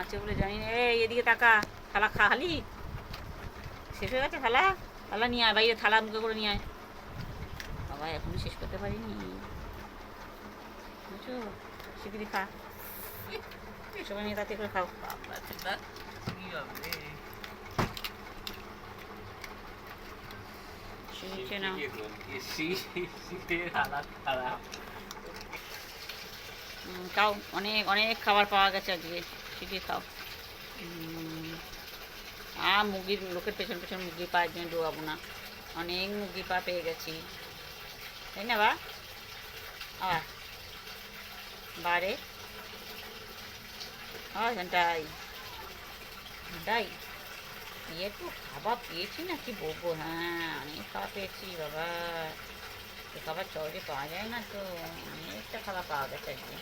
আছে বলে জানি না। এই, এদিকে তাকা। থালা খালি? শেষ হয়ে গেছে থালা? থালা নিয়ে আয়, বাইরে থালা মুখে করে নিয়ে আয়। বাবা, এখনও শেষ করতে পারিনি। বুঝছ? শিগগিরি খা। সবাই নিয়ে তাতে করে খাও। বাবা খারাপ উম, খাও অনেক অনেক খাবার পাওয়া গেছে আজকে শিখিয়ে খাও আর মুরগির লোকের পেছন পেছন মুরগি পাওয়ার জন্য ডোবাবো না অনেক মুরগি পা পেয়ে গেছি তাই না বা আবার বারে আর ঘন্টাই ঘন্টাই ইয়ে তো খাবার পেয়েছি না কি বলব হ্যাঁ অনেক খাবার পেয়েছি, বাবা। এ খাবার সহজে পাওয়া যায় না তো অনেকটা খাবার পাওয়া গেছে আজকে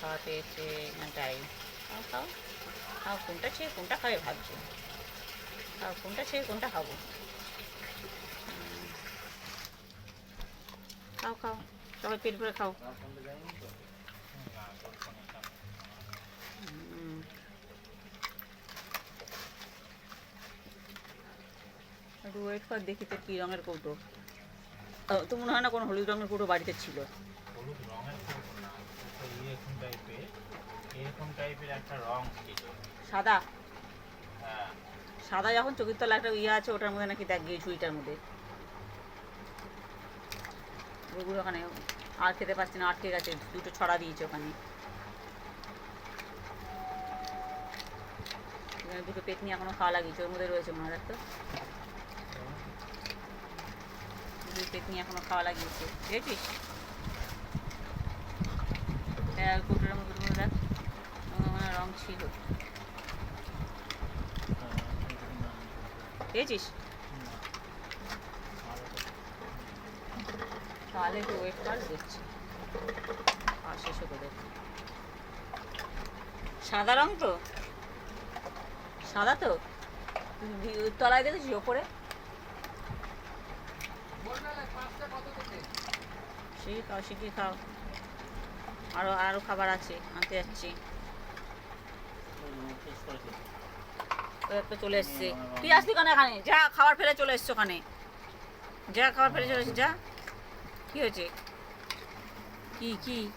খাওয়া পেয়েছে ঘন্টাই খাও খাও। খাও, কোনটা ছেড়ে কোনটা খাবে ভাবছ। খাও, কোনটা ছেড়ে কোনটা খাব। খাও খাও। সবাই পেট ভরে খাও। একটু ওয়েট কর দেখি তো কী রঙের কৌটো। তো মনে হয় না কোনো হলুদ রঙের কৌটো বাড়িতে ছিল। হলুদ রঙের কৌটো না এরকম টাইপের এরকম টাইপের একটা রং ছিল। সাদা? হ্যাঁ। সাদা যখন চোখের তলা একটা ইয়ে আছে ওটার মধ্যে নাকি দেখ গিয়ে ঝুড়িটার মধ্যে। ওগুলো ওখানে আর খেতে পারছি না আটকে গেছে দুটো ছড়া দিয়েছে ওখানে। দুটো পেটনি এখনও খাওয়া লাগিয়েছে ওর মধ্যে রয়েছে মনে হয় দুটো পেটনি এখনও খাওয়া লাগিয়েছে। দেখেছিস? কুটোর মধ্যে দেখ রং ছিল। পেয়েছিস তাহলে একটু ওয়েট কর, দেখছি। আর শেষ করে সাদা রং তো? সাদা তো? তলায় দেখেছিস ওপরে? শিখি খাও শিখি খাও। আরও আরও খাবার আছে, আনতে যাচ্ছি। চলে এসছে। তুই আসলি কেন এখানে? যা, খাবার ফেলে চলে এসছো ওখানে। যা, খাবার ফেলে চলে এসছে, যা। কি হয়েছে? কি কি?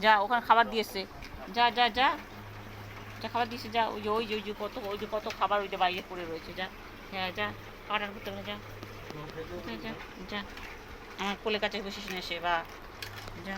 যা, ওখানে খাবার দিয়ে এসছে। যা যা যা। যা, খাবার দিয়েছে যা। ওই যে ওই যে ওই যে কত, ওই যে কত খাবার ওই যে বাইরে পড়ে রয়েছে, যা। হ্যাঁ যা। খাবার করতে যা। যা। আমার কোলে কাছে বসিস না সে বা যা।